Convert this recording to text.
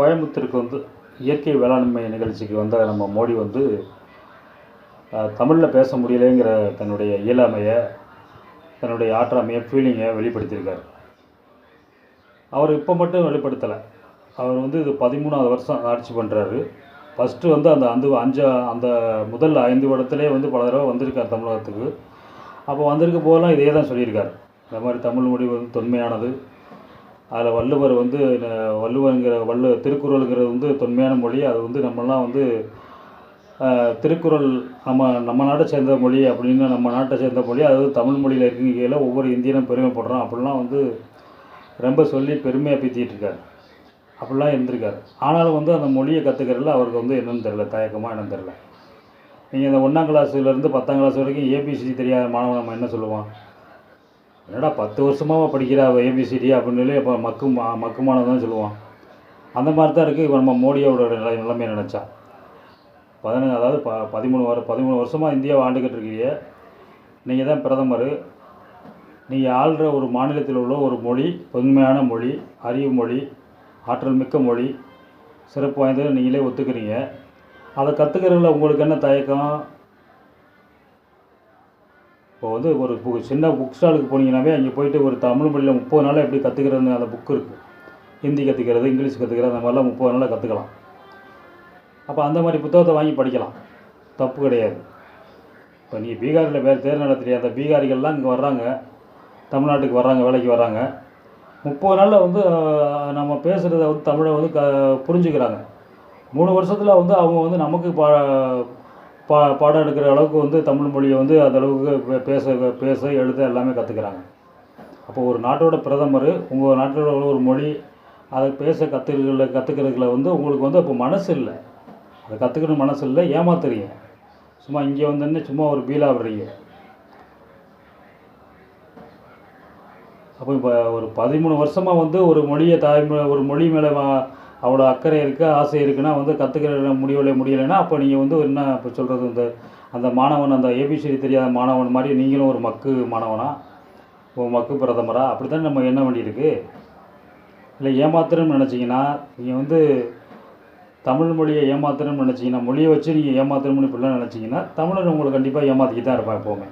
கோயம்புத்தூருக்கு வந்து இயற்கை வேளாண்மை நிகழ்ச்சிக்கு வந்த நம்ம மோடி வந்து தமிழில் பேச முடியலைங்கிற தன்னுடைய இயலாமையை தன்னுடைய ஆற்றாமையை ஃபீலிங்கை வெளிப்படுத்தியிருக்காரு. அவர் இப்போ மட்டும் வெளிப்படுத்தலை. அவர் வந்து இது பதிமூணாவது வருஷம் ஆட்சி பண்ணுறாரு ஃபஸ்ட்டு வந்து அந்த அந்த அஞ்சு அந்த முதல் ஐந்து வருடத்திலே வந்து பல தடவை வந்திருக்கார் தமிழகத்துக்கு. அப்போ வந்திருக்க போதெல்லாம் இதே தான் சொல்லியிருக்கார். இந்த மாதிரி தமிழ் மொழி வந்து தொன்மையானது. அதில் வள்ளுவர் வந்து வள்ளுவருங்கிற வள்ளு திருக்குறளுங்கிறது வந்து தொன்மையான மொழி. அது வந்து நம்மலாம் வந்து திருக்குறள் நம்ம நம்ம நாட்டை சேர்ந்த மொழி அப்படின்னு நம்ம நாட்டை சேர்ந்த மொழி. அதாவது தமிழ் மொழியில் இருக்கையில் ஒவ்வொரு இந்தியனும் பெருமைப்படுறோம் அப்படிலாம் வந்து ரொம்ப சொல்லி பெருமையாக பேத்திட்டுருக்கார் அப்படிலாம் இருந்திருக்காரு. ஆனாலும் வந்து அந்த மொழியை கற்றுக்கிறதுல அவருக்கு வந்து என்னன்னு தெரில தயக்கமாக என்னன்னு தெரில நீங்கள் இந்த ஒன்றாம் கிளாஸ்லேருந்து பத்தாம் கிளாஸ் வரைக்கும் ஏபிசிடி தெரியாத மாணவன் நம்ம என்ன சொல்லுவான்? என்னடா பத்து வருஷமாக படிக்கிற ஏபிசிடி அப்படின்னு சொல்லி இப்போ மக்கு மா- மக்குமானது தான் சொல்லுவான். அந்த மாதிரி தான் இருக்குது இப்போ நம்ம மோடியோட நிலைமை நினச்சா. பதினஞ்சு அதாவது ப பதிமூணு வர பதிமூணு வருஷமாக இந்தியாவை ஆண்டுக்கிட்டு இருக்கீங்க நீங்கள் தான் பிரதமர். நீங்கள் ஆள்ற ஒரு மாநிலத்தில் உள்ள ஒரு மொழி தொன்மையான மொழி அறிவு மொழி ஆற்றல் மிக்க மொழி சிறப்பு வாய்ந்தது நீங்களே ஒத்துக்கிறீங்க. அதை கற்றுக்கிறதுல உங்களுக்கு என்ன தயக்கம்? இப்போ வந்து ஒரு பு- சின்ன புக் ஸ்டாலுக்கு போனீங்கன்னாவே அங்கே போயிட்டு ஒரு தமிழ் மொழியில் முப்பது நாள் எப்படி கற்றுக்கிறது அந்த புக்கு இருக்குது ஹிந்தி கற்றுக்கிறது இங்கிலீஷ் கற்றுக்கிறது அந்த மாதிரிலாம் முப்பது நாளில் கற்றுக்கலாம் அப்போ அந்த மாதிரி புத்தகத்தை வாங்கி படிக்கலாம். தப்பு கிடையாது. இப்போ நீங்கள் பீகாரில் வேறு தேர் நடத்துறிய அந்த பீகாரிகள்லாம் இங்கே வர்றாங்க. தமிழ்நாட்டுக்கு வர்றாங்க வேலைக்கு வர்றாங்க. முப்பது நாளில் வந்து நம்ம பேசுகிறத வந்து தமிழை வந்து க புரிஞ்சுக்கிறாங்க. மூணு வருஷத்தில் வந்து அவங்க வந்து நமக்கு பா பா பாடம் எடுக்கிற அளவுக்கு வந்து தமிழ் மொழியை வந்து அந்த அளவுக்கு பேச பேச எழுத எல்லாமே கற்றுக்கிறாங்க அப்போ ஒரு நாட்டோட பிரதமர் உங்கள் நாட்டோட உள்ள ஒரு மொழி அதை பேச கற்றுக்கிறதுல கற்றுக்கிறதுல வந்து உங்களுக்கு வந்து அப்போ மனசு இல்லை. அதை கற்றுக்கணும் மனசு இல்லை ஏமாத்துறீங்க. சும்மா இங்கே வந்தோடனே சும்மா ஒரு பீலா விடுறீங்க அப்போ இப்போ ஒரு பதிமூணு வருஷமாக வந்து ஒரு மொழியை தாய்மொழி ஒரு மொழி மேலே அவ்வளோ அக்கறை இருக்குது ஆசை இருக்குன்னா வந்து கற்றுக்கிற முடியவில்லை முடியலைன்னா அப்போ நீங்கள் வந்து என்ன இப்போ சொல்கிறது இந்த அந்த மாணவன் அந்த ஏபிசிடி தெரியாத மாணவன் மாதிரி நீங்களும் ஒரு மக்கு மாணவனா? ஒரு மக்கு பிரதமரா? அப்படி தான் நம்ம எண்ண வேண்டியிருக்கு. இல்லை ஏமாத்துறோம்னு நினச்சிங்கன்னா நீங்கள் வந்து தமிழ் மொழியை ஏமாத்திரம்னு நினச்சிங்கன்னா மொழியை வச்சு நீங்கள் ஏமாத்திரம்னு இப்படிலாம் நினச்சிங்கன்னா தமிழர் உங்களுக்கு கண்டிப்பாக ஏமாற்றிக்கிட்டு தான் இருப்பான் எப்போவுமே.